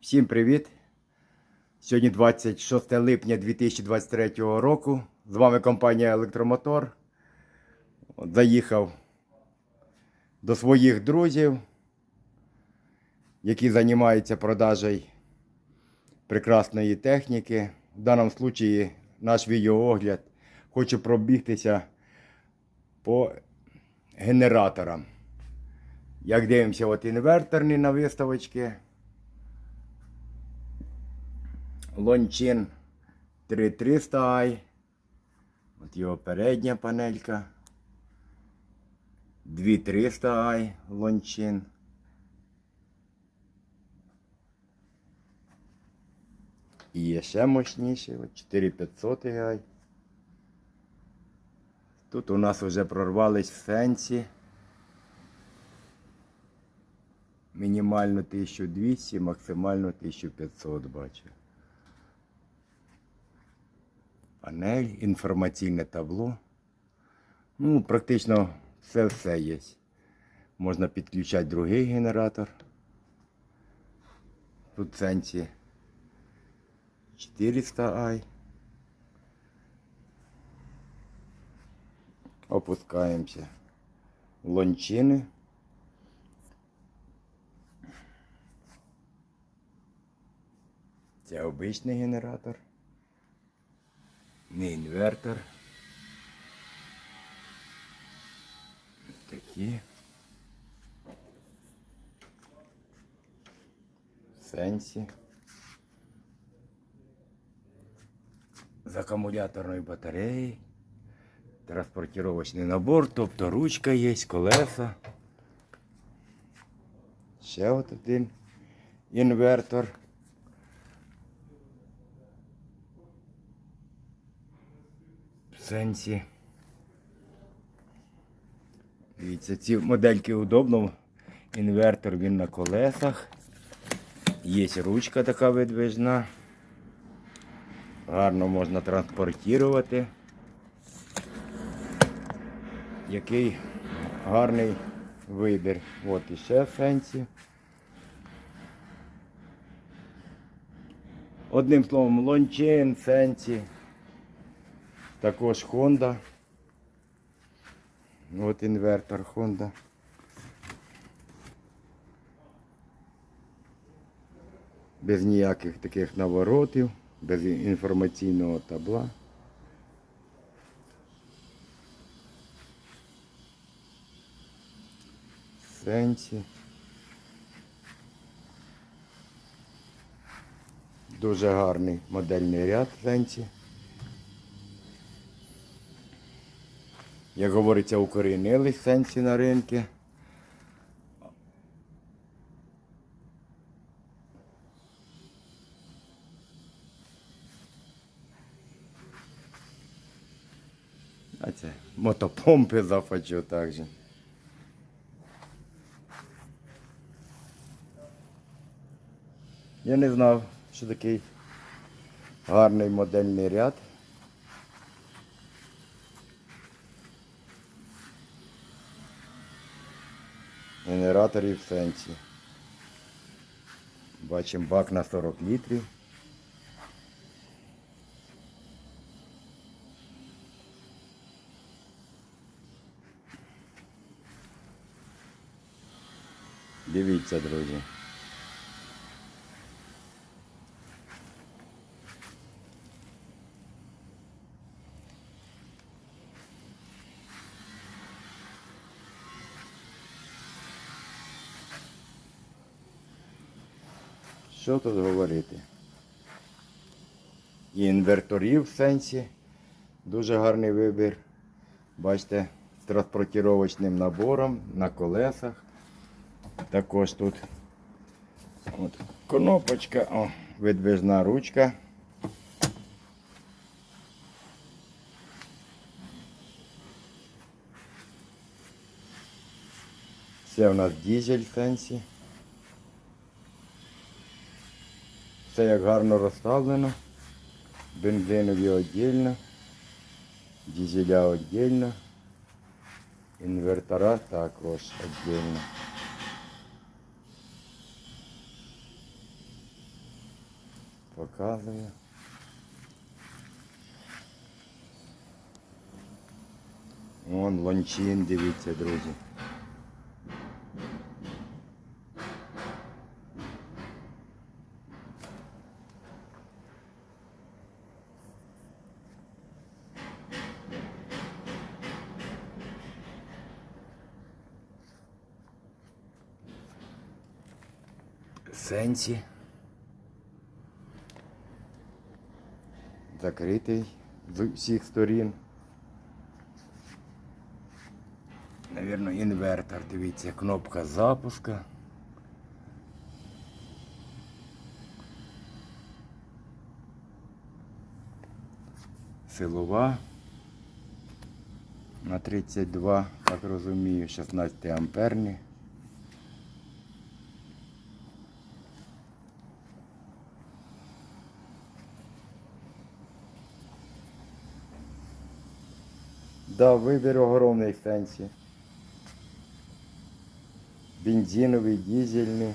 Всім привіт! Сьогодні 26 липня 2023 року. З вами компанія Електромотор. От Заїхав до своїх друзів, які займаються продажею прекрасної техніки. В даному випадку наш відеоогляд хочу пробігтися по генераторам. Як дивимося, от інверторні на виставочці. Лончин 3300i. От його передня панелька. 2300i лончин. І є ще мощніший, 4500i. Тут у нас вже прорвались сенсі. Мінімально 1200, максимально 1500 бачу. Панель, інформаційне табло. Ну, практично все-все є. Можна підключати другий генератор. Тут сенсі 400i. Опускаємося. Лончини. Це обичний генератор. Не інвертор. Такі. Сенсі. З акумуляторної батареї. Транспортировочний набор, тобто ручка є, колеса. Ще от один інвертор. Сенсі. Дивіться, ці модельки удобно. Інвертор він на колесах. Є ручка така видвижна. Гарно можна транспортувати. Який гарний вибір. От іще сенсі. Одним словом, лончин, сенсі. Також Honda. От інвертор Honda. Без ніяких таких наворотів, без інформаційного табла. Сенсі. Дуже гарний модельний ряд сенсі. Як говориться, укорінились сенсі на ринку. А це мотопомпи захочу також. Я не знав, що такий гарний модельний ряд. Генераторів в сенсі. Бачимо бак на 40 літрів. Дивіться, друзі. Що тут говорити? І інверторів в сенсі. Дуже гарний вибір. Бачите, з транспортировочним набором на колесах. Також тут от, кнопочка, о, видвижна ручка. Це у нас дизель в сенсі. Все як гарно розставлено. Бензинові віддільно, дизеля віддільно, інвертора також віддільно. показую. Вон лончин, дивіться, друзі. Сенсі. Закритий з усіх сторін. Навірно, інвертор, дивіться, кнопка запуска. Силова на 32, так розумію, 16 амперні. Да, вибір огромний сенсі. Бензиновий, дизельний.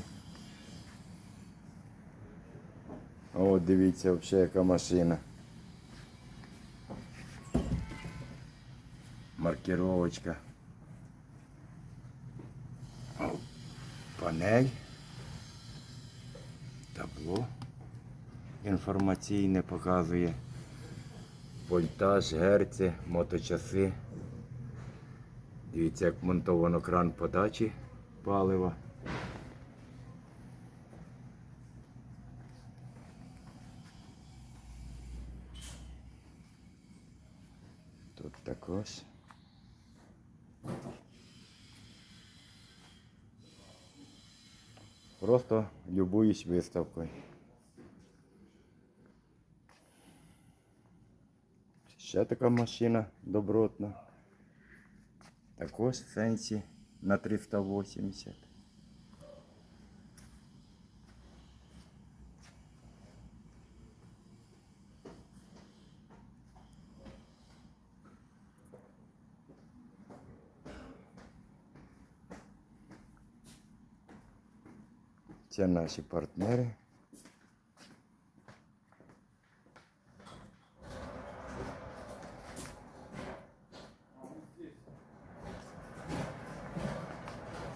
О, дивіться, взагалі яка машина. Маркировочка. Панель. Табло інформаційне показує. Вольтаж, герці, моточаси. Дивіться, як монтовано кран подачі палива. Тут також. Просто любуюсь виставкою. Ще така машина добротна. Також в сенсі на 380. Це наші партнери.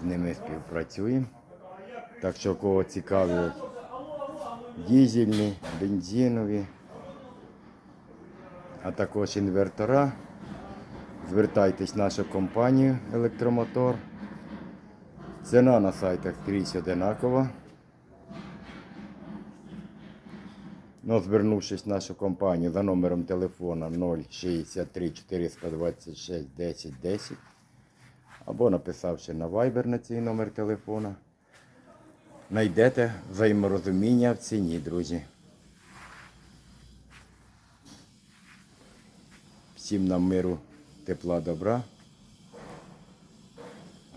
Ними співпрацюємо. Так що кого цікавлять дізельні, бензинові, а також інвертора, звертайтесь в нашу компанію Електромотор. Ціна на сайтах скрізь одинакова. Но звернувшись в нашу компанію за номером телефона 063 426 10 10 або написавши на Viber на цей номер телефона, знайдете взаєморозуміння в ціні, друзі. Всім нам миру, тепла, добра,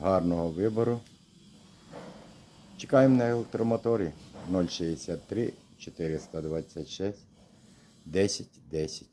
гарного вибору. Чекаємо на електромоторі 063 426 10 10.